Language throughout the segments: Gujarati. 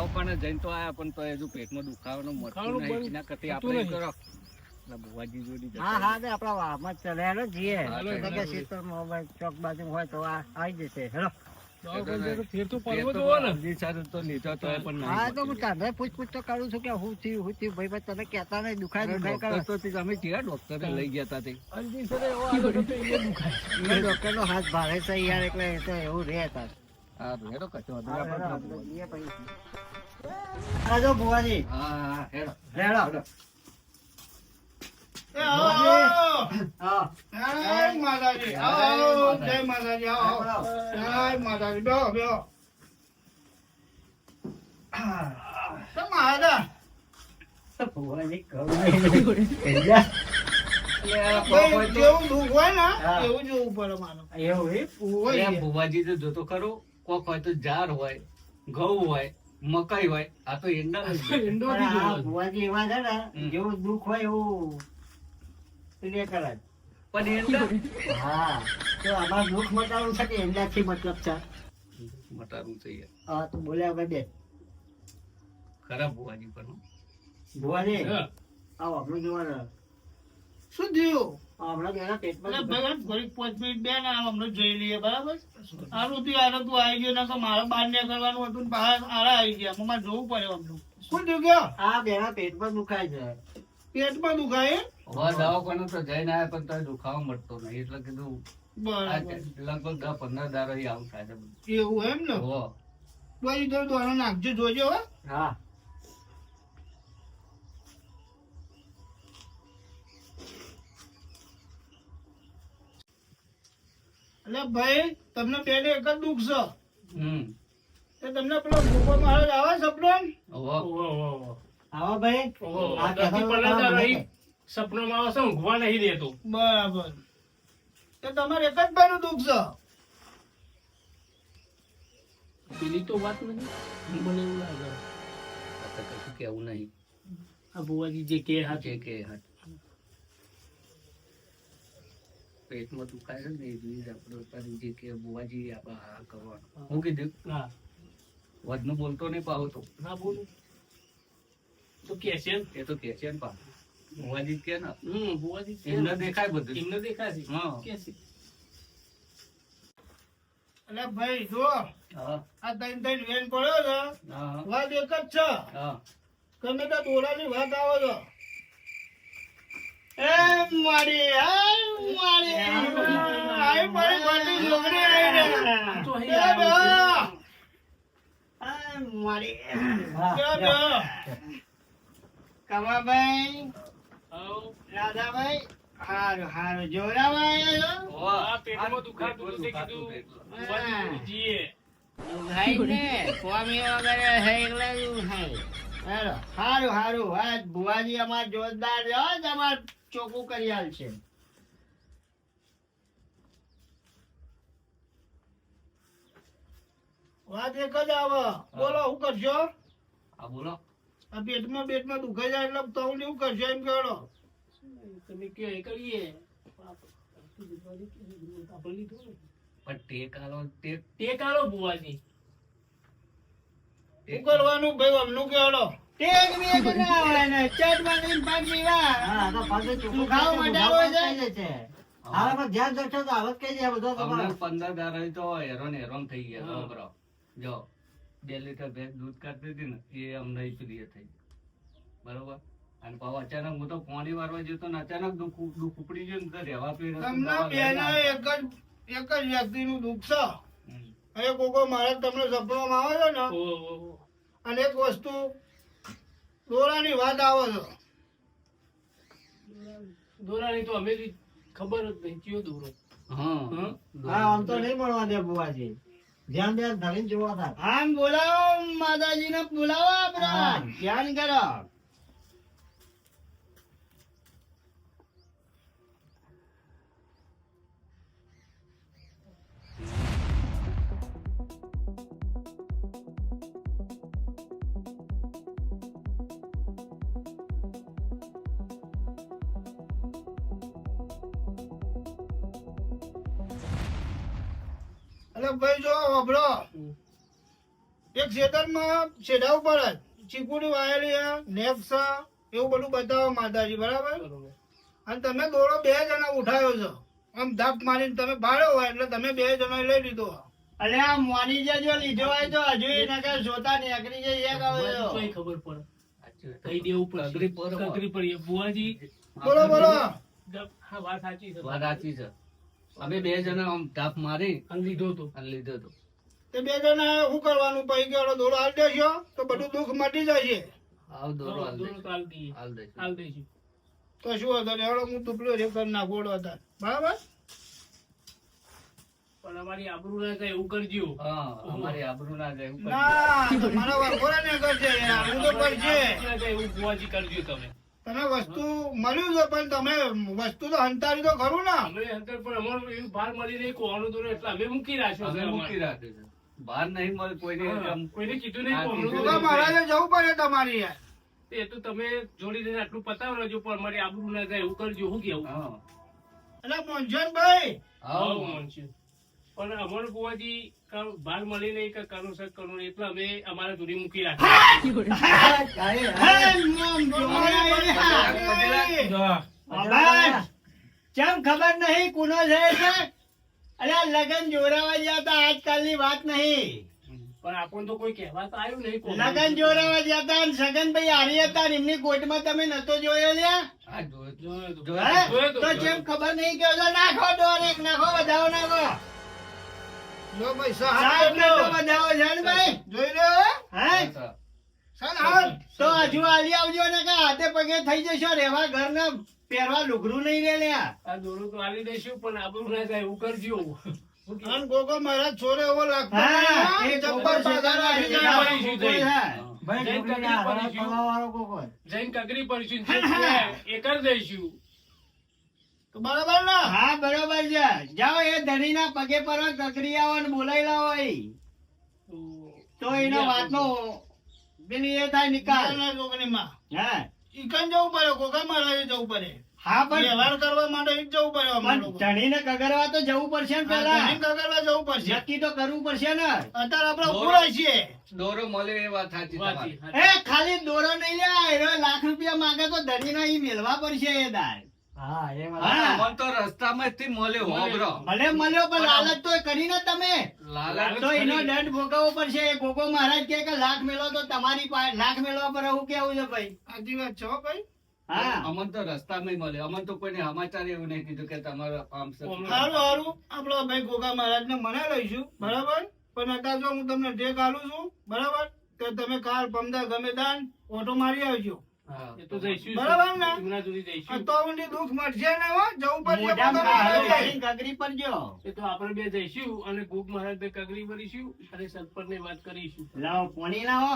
દવાખાને જઈને તો આયા પણ તો હજુ પેટમાં દુખાવાનો મળતું નહીં એના કરતી આપણે કરો. બુવાજી જોડી હા હા તે આપડા વાહમાં જ જઈએ. કે સીતોડમાં હોય, ચોક બાજુ હોય તો આ આવી જશે હેલો. તો ફેર તો પેટ પડવો તો જોવો ને. અડધી સારું તો લીધો તો એ પણ નહીં હા તો હું મળતું. તને પૂછ પૂછ તો કરું છું કે હું થયું હું થયું. ભાઈ ભાઈ નહીં દુખાય અરે દુખાય કરો. ડોક્ટર નો હાથ ભારે છે યાર એટલે એવું રહે તાર. હા હેડો કચો હા, અધૂરા હેલો, પણ આપણે ના જઈએ પછી. આ જો બુવાજી હા તો જોતો ખરો કોક હોય તો જાર હોય ઘઉં હોય મકાઈ હોય. આ તો એંડા જ છે. પણ આ બુવાજી એવા છે ને જેવું દુઃખ હોય એવું ક્લિયર કરે પણ એંડા? હા. તો આમાં દુઃખ મટાડવું છે કે એમનાથી મતલબ છે? મટાડવું છે હા તો બોલ્યા વગર બે ખરાબ ભુવાજી પણ. ભુવાજી? હા. આવો આપણું જોવાનું. શું થયું? હમણાં બેના પેટમાં એટલે ઘડીક પાંચ મિનિટ બે ને જોઈ લઈએ બરાબર? આનું તું આરે તું આવી ગયો નકર મારે બહાર નીકળવાનું હતું બહાર આરા આવી ગયા. મારે જોવું પડે અમને શું થયું કે? આ બેના પેટમાં દુખાય છે. પેટમાં દુખાય? હવે દવાખાને તો જઈને આવ્યા પણ તોય દુખાવો મળતો નહીં. એટલે કીધું લગભગ દસ પંદર ઈ આવું થાય એવું એમ ને? હો. તો દોડો નાખજો જોજો હો. એટલે ભાઈ તમને પેલે એક જ દુઃખ છે. હમ. તે તમને પેલો ભૂકો મારો આવે સપનો હો. ઓહો, ઓહો, ઓહો. આવો ભાઈ. ઓહો, આ કહેવાનો પંદર રહી સપનો માં આવશે ઊંઘવા નહીં દેતો. બરાબર. તે તમારે એક જ ભાઈનું દુઃખ છે. પેલી તો વાત નથી મને એવું લાગે. કશું કેવું નહીં. આ ભુવાજી જે કે હા જે કે હાથ. પેટમાં દુખાય છે ને એ જોઈ આપણે ઉપાડી કે બુવાજી આપણે આ કરવાનું. હું. કીધું? હા. વધનું બોલતો નહીં પાવો તો. ના બોલું. તો કે છે એ તો કે છે ને પા બુવાજી કે ને. હમ બુવાજી એમને દેખાય બધું. એમને દેખાય છે. હા. કે છે. અલે ભાઈ જો. હા. આ ત્રણ ત્રણ વેન પડ્યો છે. હા. વાત એક જ છે. હા. ગમે તો દોરાની વાત આવો છે. કમાભાઈ. રાધાભાઈ હારું હારું જોરાભાઈ પેટમાં દુખાતું કીધું જીએ. હારું જોરદાર ચોખ્ખું કરી આલ છે. વાત એક જ આવે. બોલો શું કરશો હા બોલો. આ પેટમાં પેટમાં દુખાઈ જાય એટલે તો શું કરશો એમ કહો તમે કે કરીએ. આપણે લીધું ને. પણ ટેક આલો ટેક ભુવાજી. શું કરવાનું ભાઈ અમનું કેવડો ટેક બેક ના આવે ને ચટ મારીને હા તો પાછું ચોખ્ખું ખાવા ખાઈ માટે જાય, આવે ખાઈ જાય છે હા પણ ધ્યાન રાખજો તો આવત કઈ જાય બધો તમારો પંદર દાડા તો હેરાન હેરાન થઈ ગયા હા. જો બે લીટર ભેંસ દૂધ કાઢતી હતી ને એ અમને પ્રિય થઈ બરોબર? અને અચાનક હું તો પાણી વારવા જતો ને અચાનક દુઃખ દુઃખ ઉપડી ગયું ને તો રહેવા પીને તમને બેને એક જ એક જ વ્યક્તિનું દુઃખ છે. અને કોકો મારે તમને સપનામાં આવે છે ને. અને એક વસ્તુ દોરાની વાત આવે છે. દોરાની તો અમે બી ખબર જ નહીં કયો દોરો? હા આમ તો નહીં મળવા દે બુવાજી ધ્યાન ધ્યાન ધરીને જોવા થાય. આમ બોલાવો માતાજીને બોલાવો આપણે. ધ્યાન કરો. એટલે ભાઈ જો વાપરો. એક ખેતરમાં છેડા ઉપર જ ચીકુડી વાયેલી છે, એવું બધું બતાવો માતાજી બરાબર? અને તમે દોડો બે જણા ઉઠાયો છો. આમ ધાપ મારીને તમે ભાડ્યો હોય એટલે તમે બે જણા લઈ લીધો. અલે આ મોની જે જો લીધો હોય તો હજુ એ નકર જોતા નહીં અગરી જે એક આવે કોઈ ખબર પડે. કઈ દેવું પડે અગરી પર અગરી પડીએ. બુવાજી બોલો બોલો. હા વાત સાચી છે. વાત સાચી છે. અમે બે જણા આમ ધાપ મારી અને લીધો તો. અને લીધો તો. તે બે જણા શું કરવાનું? પૈકી ગયો દોરો હાલ દેશો તો બધું દુઃખ મટી જશે. આવ દોરો હાલ દોરો તો હાલ દઈશું. તો શું હતો? હેડો હું દુપલો રે કરી નાખું હતા બરાબર? પણ અમારી આબરૂ ના જાય એવું કરજો. હા અમારી આબરૂ ના જાય એવું કરજો. ના તમારા વરઘોડા ને કરજે હું તો આબરૂ એવું બુવાજી કરજો તમે. તમે વસ્તુ મળ્યું છે પણ તમે વસ્તુ તો હંતારી તો ખરું ને. અમે હંતર પણ અમારું એવું બહાર મળી નહીં કોવાનું દોરો એટલે અમે મૂકી રાખ્યો અમે છે મૂકી રાખ્યો છે. બહાર નહીં મળે કોઈને કોઈને કીધું નહીં હા, કોમનું તો મહારાજે જવું પડે તમારી યાર એ તો તમે જોડી દઈને આટલું પતાવ જો પણ મારી આબરૂ ના જાય એવું કરજો હું કેવું? હા. એટલે આવું મન છે. પણ અમર બુવાજી ભાર મળી નહીં કે કરું સર કરું એટલે અમે અમારા દૂરી મૂકી રાખ્યા કેમ ખબર નહીં કુનો છે અરે આ લગન જોરાવા ગયા તા આજકાલની વાત નહીં પણ આપણને તો કોઈ કહેવા તો આવ્યું નહીં લગન જોરાવા ગયા હતા અને સગનભાઈ હારી હતા એમની કોર્ટમાં તમે નતો જોયો લ્યા? જોયો તો. જેમ ખબર નહીં કે નાખો ડોર એક નાખો વધાવો નાખો. જો ભાઈ સાહેબ સાહેબ ને તો વધાવો છે ભાઈ. જોઈ લો હે. તો હજુ હાલી આવજો ને કે હાથે પગે થઈ જશો રેવા ઘર ને પહેરવા લુગડું નહીં રે લ્યા. આ દોરો તો આલી દઈશું પણ આપણું ના જાય એવું કરજો. અન ગોગો મહારાજ છોરે એવો લાગતો એ જબ્બર જાય. ભાઈ જૈન કગરી પડીશું. એક જે છે એ કરી દઈશું. બરાબર ને? હા બરોબર છે. જાઓ એ ધણીના પગે પર કકરી આવો ને બોલાઈ લાવો અહીં. તો એનો વાતનો પેલી એ થાય નિકાલ. ના, જોગણીમાં. હા? ઈકન જવું પડે ગોગા મહારાજે જવું પડે. હા પણ વ્યવહાર કરવા માટે જ જવું પડે પણ. ધણીને કગરવા તો જવું પડશે ને પેલા કગરવા જવું પડશે. નક્કી તો કરવું પડશે ને. અત્યારે આપણે ઉભું છીએ દોરો મળે એ વાત સાચી તમારી. એ ખાલી દોરો નહીં લે લાખ રૂપિયા માંગે તો ધણીનો ઈ મેળવા પડશે એ દાર હા. અમન તો રસ્તામાં થી મળ્યો હોબરો ભલે મળ્યો પણ લાલચ તો કરીને તમે. તો એનો દંડ ભોગવવો પડશે. ગોગો મહારાજ કહે કે લાખ મેળવો તો તમારી પાસે લાખ મેળવા પર હું કેવું છે ભાઈ? સાચી વાત છે ભાઈ. હા. અમન તો રસ્તામાં મળ્યો. અમન તો કોઈને સમાચાર એવું નહીં કીધું કે તમારો આમ છે. સારું સારું આપડે ભાઈ ગોગા મહારાજ ને મનાઈ લઈશું. બરાબર? પણ અત્યારે જો હું તમને ટેક આલું છું બરાબર? તો તમે કાલ પમદા ગમે દાન ઓટો મારી આવજો. એ તો જઈશું બરાબર ને? એમના જોડે જઈશું. તો ઊંડી દુઃખ મટશે ને હો જવું પડશે મોઢામાં ગોગા હારો મહારાજે. કરીને ગગરી પર જો. એ તો આપણે બે જઈશું અને ગોગ મહારાજ ને કગરી ભરીશું અને સરપંચ ને વાત કરીશું. લાવો પોણી લાવો.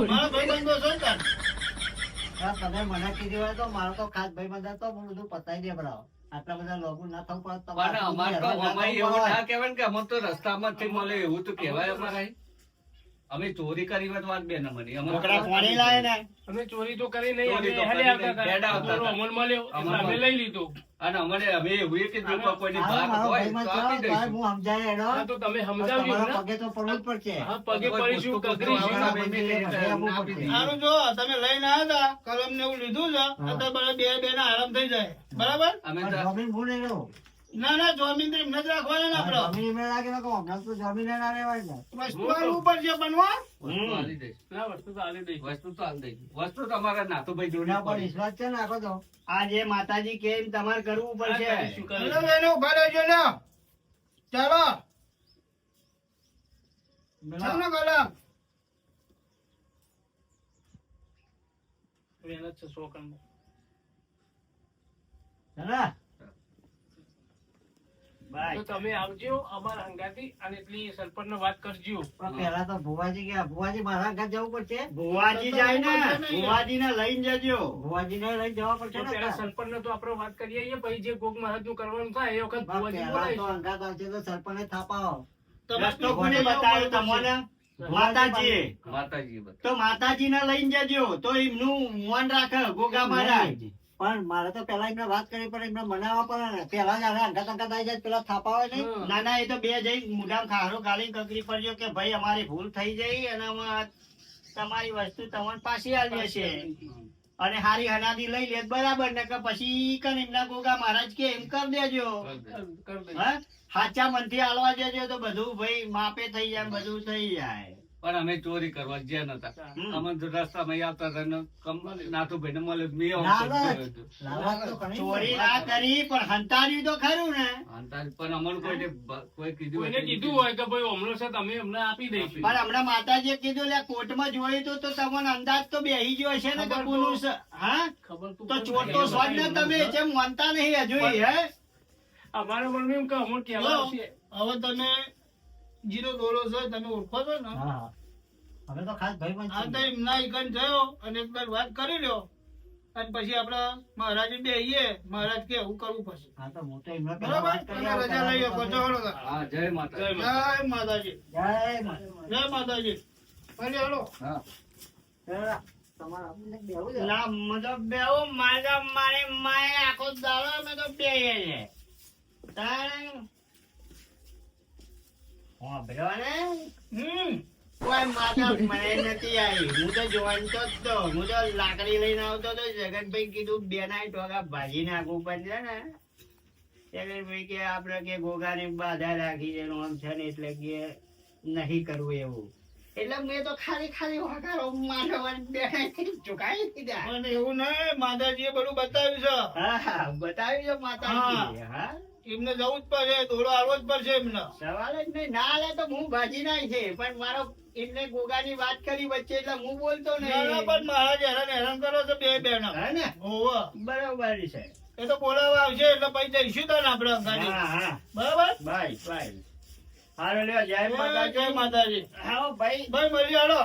મારા ભાઈબંધો છે ને તમે મને કીધી હોય તો મારો તો ખાસ ભાઈ બધા હતો હું બધું પતાવી દે બરાબર આટલા બધા લોકો ના થવું પડે પણ અમાર તો અમારે એવું ના કહેવાય કે અમે તો રસ્તામાં મળે એવું તો કહેવાય અમારે. અમે ચોરી કરી વાત વાત બે નંબરની અમે કડા પોણી લાય ને. અમે ચોરી તો કરી નહીં અમે હેલે આવતા હેડા હતા હતા. અમને મળ્યો અમે લઈ લીધો. અને અમારે અમે એવું કે જો કોઈની ભાગ હોય તો આપી દઈશું. હા તો તમે સમજાવજો ને. પગે તો પડવું જ પડશે. હા પગે પડીશું કગરી. સારું જો તમે લઈને આવ્યા હતા કલમ ને એવું લીધું છે અત્યારે બે બે ના આરામ થઈ જાય. બરાબર? અમે તો ના ના જમીન જ રાખવાના ને આપડે. વસ્તુ તો આલી વસ્તુ તો આલી. વસ્તુ તમારા નાથુભાઈ જોડે આ જે માતાજી કે એમ તમારે કરવું પડશે ઊભા રહેજો ને. ચાલો. ચાલો કલમ મહેનત છે સો કામ બાય. તો તમે આવજો અમારા હંગાથી અને એટલી સરપંચ ને વાત કરજો. પેલા તો ભુવાજી ગયા. ભુવાજી મારા ઘર જવું પડશે? ભુવાજી જાય ને. ભુવાજી ને લઈને જજો. ભુવાજી ને લઈ જવા પડશે પેલા સરપંચ ને તો આપણે વાત કરી આવીએ પછી જે કોક મહારાજનું કરવાનું થાય એ વખત ભુવાજી પેલા તો બોલાવીશું. આવશે તો સરપંચને થાપાવો. રસ્તો કોને બતાવ્યો તમને? માતાજી માતાજી તો માતાજી ને લઈને જજો. તો એમનું મોન રાખે ગોગા મહારાજ. પણ મારે તો પેલા એમને વાત કરવી પડે એમને મનાવવા પડે ને. પેલા જ અંગત અંગત આવી જાય પેલા થાપા હોય નહીં ના ના એ તો બે જઈ મુદામ ખારો ગાલી કકરી પડ્યો કે ભાઈ અમારી ભૂલ થઈ જઈ અને તમારી વસ્તુ તમને પાછી આવી જશે અને હારી હનાદી લઈ લે બરાબર ને કે પછી કન એમના ગોગા મહારાજ કે એમ કરી દેજો. હા? સાચા મનથી આલવા દેજો તો બધું ભાઈ માપે થઈ જાય બધું થઈ જાય. પણ અમે ચોરી કરવા ગયા નતા. અમે તો રસ્તામાં આવતા હતા ને કમ- નાથુભાઈને મળે મેં ચોરી ના કરી પણ હંતાર્યું તો ખરું ને. અને પણ અમને કોઈ કોઈ કીધું કીધું હોય કે ભાઈ હમણાં છે તમે અમને આપી દઈશું. પણ હમણાં માતાજીએ કીધું લે કોર્ટમાં જોયું તો તો તમને અંદાજ તો બેહી ગયો છે ને કે ખબર છે હા? ખબર તો તો ચોર તો સ્વાદ ને તમે જેમ માનતા નહીં હજુ હે? અમારે પણ એમ કે અમને કહેવા હવે તમે જીરો દોરો છે તમે ઓળખો છો ને? હા હા. તો ખાસ ભાઈ આ તો એમના ઇકન થયો અને એક વાર વાત કરી લ્યો. અને પછી આપણે મહારાજ બેહીએ મહારાજ કે એવું કરવું પડશે. હા તો હું તો એમને બરાબર? તમે રજા લઈ શકો છો હળો. હા જય માતા જય માતા. જય માતાજી. જય માતા. જય માતાજી. ભલે હળો હા. ના મતલબ બેવો મારા મારે માએ આખો દાડો અમે તો બે તારે કોઈ માતા મને નથી આવી. હું તો જોવાનતો જ તો. હું તો લાકડી લઈને આવતો તો જગતભાઈ કીધું બે ટોકા ભાજી નાખવું પડશે ને. જગતભાઈ કે આપડે કે ગોગાની બાધા રાખી છે આમ છે ને એટલે કે નહીં કરવું એવું. એટલે મેં તો ખાલી ખાલી હોકારો ચુકાઈ દીધા. પણ એવું નહીં માતાજીએ બધું બતાવ્યું છે. હા હા બતાવી છે માતાજી હા. એમને જવું જ પડશે દોડો આવવો જ પડશે એમને. સવાલ જ નહીં. ના લે તો હું ભાજી નાય છે. પણ મારો એમને ગોગાની વાત કરી વચ્ચે એટલે હું બોલતો નહીં. પણ મહારાજ હેરાન હેરાન કરો છો બે બેનો. હે ને? હોવે. બરોબર છે. એ તો બોલાવવા આવશે એટલે પછી જઈશું તને આપણે અંગાડી ભાઈ બરાબર? Bye bye. હાલો લ્યો જય જય માતાજી. માતાજી. હા ભાઈ. ભાઈ મળી હાલો.